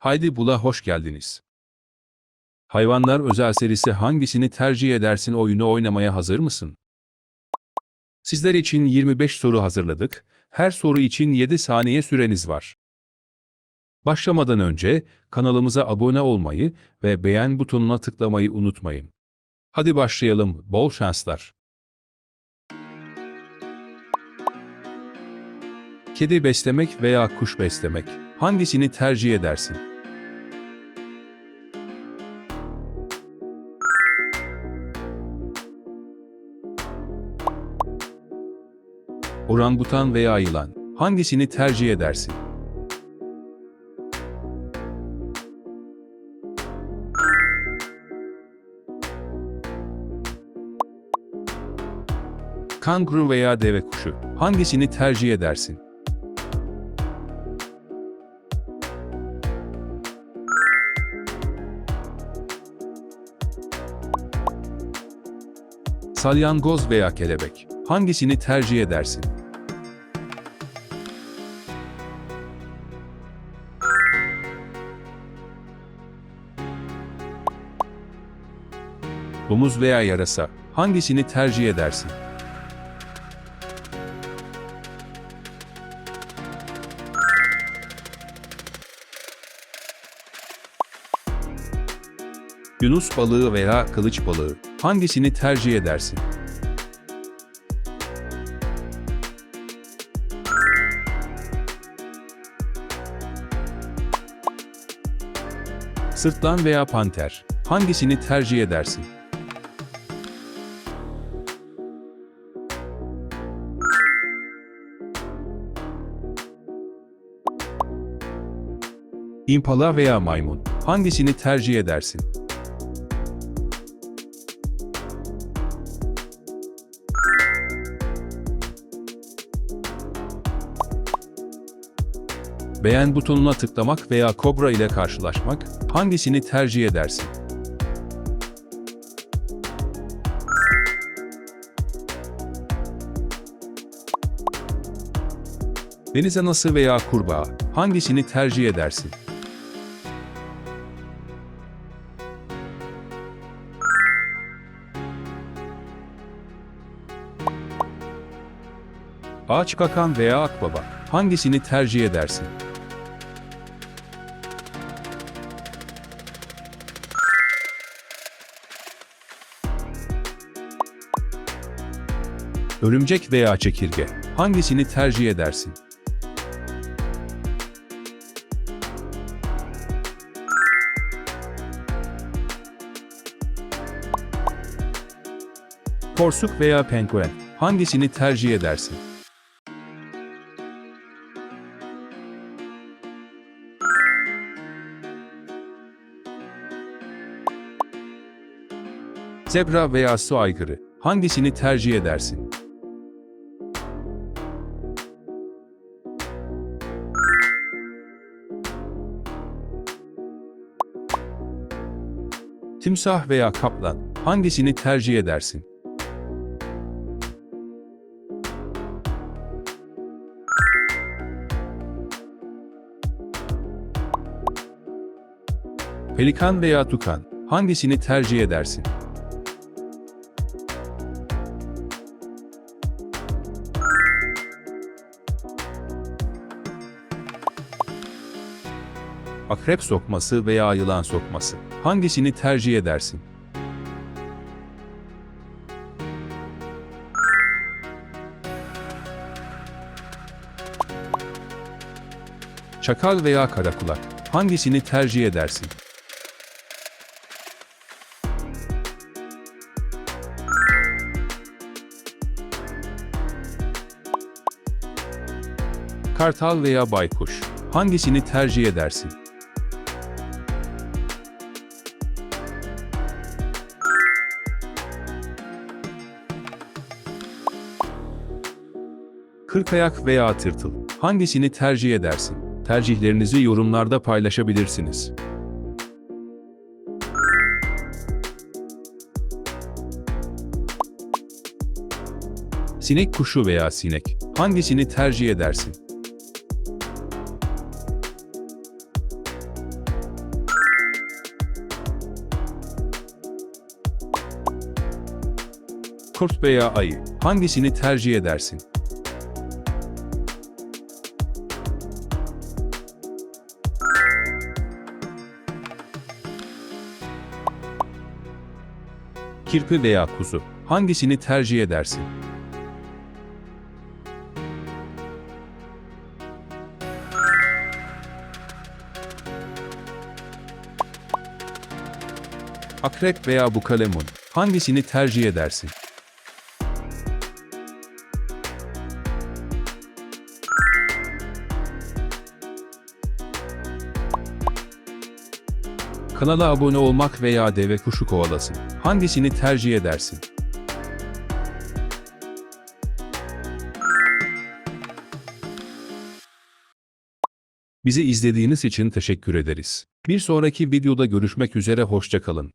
Haydi Bula hoş geldiniz. Hayvanlar özel serisi hangisini tercih edersin oyunu oynamaya hazır mısın? Sizler için 25 soru hazırladık. Her soru için 7 saniye süreniz var. Başlamadan önce kanalımıza abone olmayı ve beğen butonuna tıklamayı unutmayın. Hadi başlayalım. Bol şanslar. Kedi beslemek veya kuş beslemek hangisini tercih edersin? Orangutan veya yılan hangisini tercih edersin? Kanguru veya deve kuşu hangisini tercih edersin? Salyangoz veya kelebek hangisini tercih edersin? Domuz veya yarasa hangisini tercih edersin? Yunus balığı veya kılıç balığı hangisini tercih edersin? Sırtlan veya panter hangisini tercih edersin? İmpala veya maymun hangisini tercih edersin? Beğen butonuna tıklamak veya kobra ile karşılaşmak hangisini tercih edersin? Deniz anası veya kurbağa hangisini tercih edersin? Ağaç veya akbaba hangisini tercih edersin? Örümcek veya çekirge hangisini tercih edersin? Porsuk veya penguen hangisini tercih edersin? Zebra veya su aygırı hangisini tercih edersin? Timsah veya kaplan hangisini tercih edersin? Pelikan veya tukan hangisini tercih edersin? Akrep sokması veya yılan sokması hangisini tercih edersin? Çakal veya karakulak hangisini tercih edersin? Kartal veya baykuş hangisini tercih edersin? Kırk ayak veya tırtıl. Hangisini tercih edersin? Tercihlerinizi yorumlarda paylaşabilirsiniz. Sinek kuşu veya sinek. Hangisini tercih edersin? Kurt veya ayı. Hangisini tercih edersin? Kirpi veya kuzu, hangisini tercih edersin? Akrep veya bukalemun, hangisini tercih edersin? Kanala abone olmak veya deve kuşu kovalasın. Hangisini tercih edersin? Bizi izlediğiniz için teşekkür ederiz. Bir sonraki videoda görüşmek üzere hoşçakalın.